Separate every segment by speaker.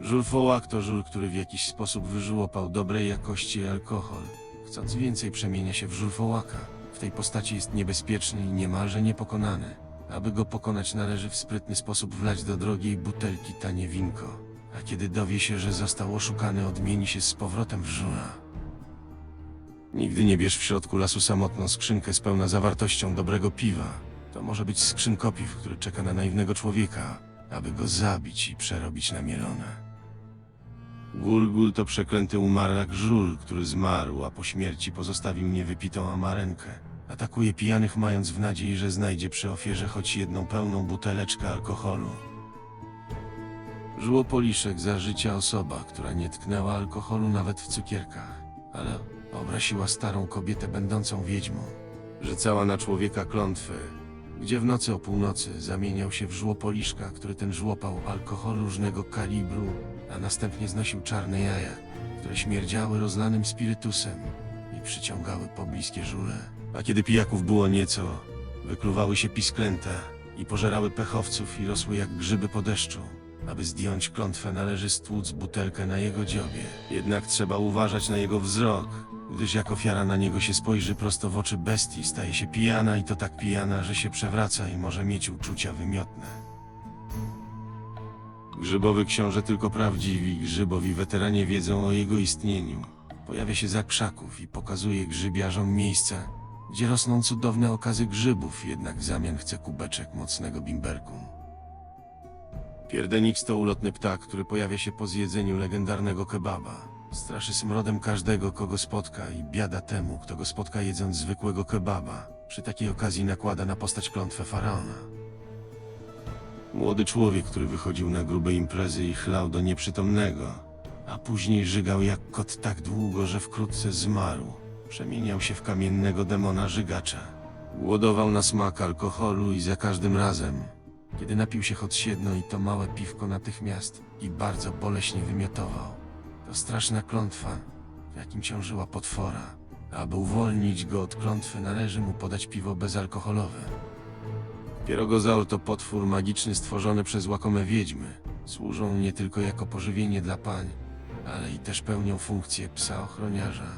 Speaker 1: Żul fołak to żul, który w jakiś sposób wyżłopał dobrej jakości alkohol. Chcąc więcej przemienia się w żul fołaka. W tej postaci jest niebezpieczny i niemalże niepokonany. Aby go pokonać należy w sprytny sposób wlać do drogiej butelki tanie winko. A kiedy dowie się, że został oszukany, odmieni się z powrotem w żula. Nigdy nie bierz w środku lasu samotną skrzynkę z pełna zawartością dobrego piwa. To może być skrzynkopiw, który czeka na naiwnego człowieka, aby go zabić i przerobić na mielone. Gulgul to przeklęty umarlak żul, który zmarł, a po śmierci pozostawił niewypitą amarenkę. Atakuje pijanych, mając w nadziei, że znajdzie przy ofierze choć jedną pełną buteleczkę alkoholu. Żłopoliszek za życia osoba, która nie tknęła alkoholu nawet w cukierkach, ale obrasiła starą kobietę będącą wiedźmą. Rzucała na człowieka klątwy, gdzie w nocy o północy zamieniał się w żłopoliszka, który ten żłopał alkohol różnego kalibru, a następnie znosił czarne jaja, które śmierdziały rozlanym spirytusem i przyciągały pobliskie żule. A kiedy pijaków było nieco, wykluwały się pisklęta i pożerały pechowców i rosły jak grzyby po deszczu. Aby zdjąć klątwę należy stłuc butelkę na jego dziobie. Jednak trzeba uważać na jego wzrok, gdyż jak ofiara na niego się spojrzy prosto w oczy bestii, staje się pijana i to tak pijana, że się przewraca i może mieć uczucia wymiotne. Grzybowy książę tylko prawdziwi grzybowi weteranie wiedzą o jego istnieniu. Pojawia się za krzaków i pokazuje grzybiarzom miejsca, gdzie rosną cudowne okazy grzybów, jednak w zamian chce kubeczek mocnego bimberku. Pierdenix to ulotny ptak, który pojawia się po zjedzeniu legendarnego kebaba. Straszy smrodem każdego, kogo spotka i biada temu, kto go spotka jedząc zwykłego kebaba. Przy takiej okazji nakłada na postać klątwę faraona. Młody człowiek, który wychodził na grube imprezy i chlał do nieprzytomnego, a później żygał jak kot tak długo, że wkrótce zmarł. Przemieniał się w kamiennego demona żygacza. Głodował na smak alkoholu i za każdym razem, kiedy napił się choć siedno i to małe piwko natychmiast i bardzo boleśnie wymiotował. To straszna klątwa, w jakim ciążyła potwora. Aby uwolnić go od klątwy, należy mu podać piwo bezalkoholowe. Pierogozaur to potwór magiczny stworzony przez łakome wiedźmy. Służą nie tylko jako pożywienie dla pań, ale i też pełnią funkcję psa ochroniarza.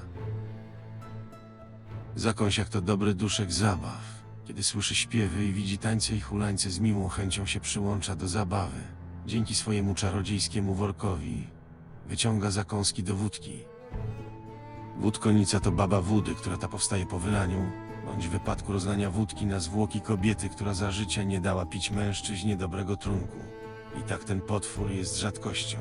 Speaker 1: Zakąsiak to dobry duszek zabaw. Kiedy słyszy śpiewy i widzi tańce i hulańce, z miłą chęcią się przyłącza do zabawy. Dzięki swojemu czarodziejskiemu workowi wyciąga zakąski do wódki. Wódkonica to baba wody, która ta powstaje po wylaniu, bądź wypadku rozlania wódki na zwłoki kobiety, która za życia nie dała pić mężczyźnie dobrego trunku. I tak ten potwór jest rzadkością.